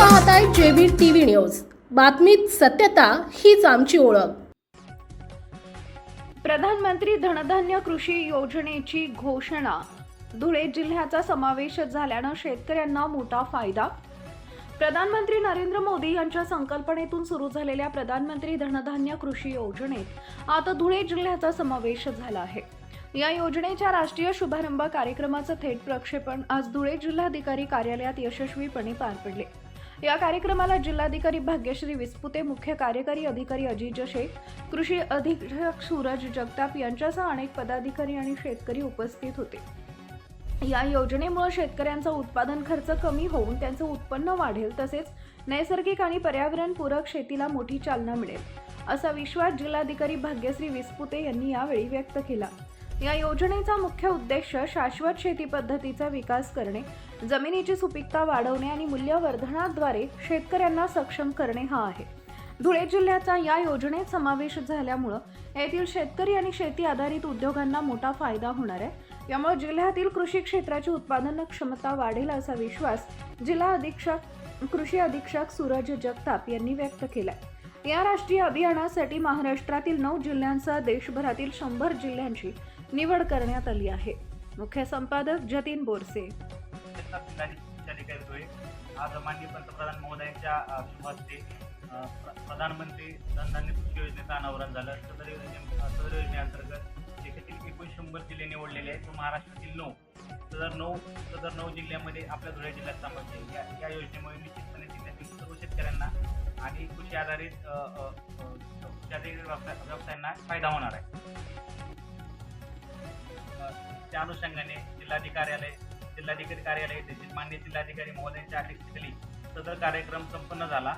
पाहताय JB TV news. बातमीत सत्यता हीच आमची ओळख. प्रधानमंत्री धनधान्य कृषी योजनेची घोषणा. धुळे जिल्ह्याचा समावेश झाल्यानं शेतकऱ्यांना मोठा फायदा. प्रधानमंत्री नरेंद्र मोदी यांच्या संकल्पनेतून सुरू झालेल्या प्रधानमंत्री धनधान्य कृषी योजनेत आता धुळे जिल्ह्याचा समावेश झाला आहे. या योजनेच्या राष्ट्रीय शुभारंभ कार्यक्रमाचं थेट प्रक्षेपण आज धुळे जिल्हाधिकारी कार्यालयात यशस्वीपणे पार पडले. या कार्यक्रमाला जिल्हाधिकारी भाग्यश्री विस्पुते मुख्य कार्यकारी अधिकारी अजिज शेख कृषी अधीक्षक सूरज जगताप यांच्यासह अनेक पदाधिकारी आणि शेतकरी उपस्थित होते. या योजनेमुळे शेतकऱ्यांचा उत्पादन खर्च कमी होऊन त्यांचं उत्पन्न वाढेल तसेच नैसर्गिक आणि पर्यावरणपूरक शेतीला मोठी चालना मिळेल असा विश्वास जिल्हाधिकारी भाग्यश्री विस्पुते यांनी यावेळी व्यक्त केला. या योजनेचा मुख्य उद्देश शाश्वत शेती पद्धतीचा विकास करणे जमिनीची सुपीकता वाढवणे आणि मूल्यवर्धनाद्वारे शेतकऱ्यांना सक्षम करणे हा आहे. धुळे जिल्ह्याचा या योजनेत समावेश झाल्यामुळं येथील शेतकरी आणि शेती आधारित उद्योगांना मोठा फायदा होणार आहे. यामुळे जिल्ह्यातील कृषी क्षेत्राची उत्पादन क्षमता वाढेल असा विश्वास जिल्हा अधीक्षक कृषी अधीक्षक सूरज जगताप यांनी व्यक्त केला आहे या राष्ट्रीय अभियानासाठी महाराष्ट्रातील नऊ जिल्ह्यांसह देशभरातील शंभर जिल्ह्यांची निवड करण्यात आली आहे. मुख्य संपादक जतीन बोरसे. आज माननीय पंतप्रधान महोदयांच्या हस्ते प्रधानमंत्री धनधान्य कृषी योजनेचं अनावरण झालं. सदर योजने सदर योजनेअंतर्गत देशातील एकूण शंभर जिल्हे निवडलेले आहेत. महाराष्ट्रातील नऊ. सदर नऊ सदर नऊ जिल्ह्यामध्ये आपल्या धुळे जिल्ह्यात समावेश या या योजनेमुळे निश्चितपणे जिल्ह्यातील सर्व शेतकऱ्यांना आणि कृषी आधारित कृषी आधारित व्यवसाय व्यवसायांना फायदा होणार आहे. त्या अनुषंगाने जिल्हाधिकार्यालय जिल्हाधिकारी कार्यालय येथे मान्य जिल्हाधिकारी महोदयांच्या अध्यक्षतेखाली सदर कार्यक्रम संपन्न झाला.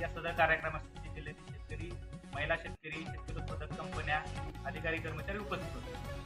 या सदर कार्यक्रमासाठी जिल्ह्यातील शेतकरी महिला शेतकरी शेतकरी उत्पादक कंपन्या अधिकारी कर्मचारी उपस्थित होते.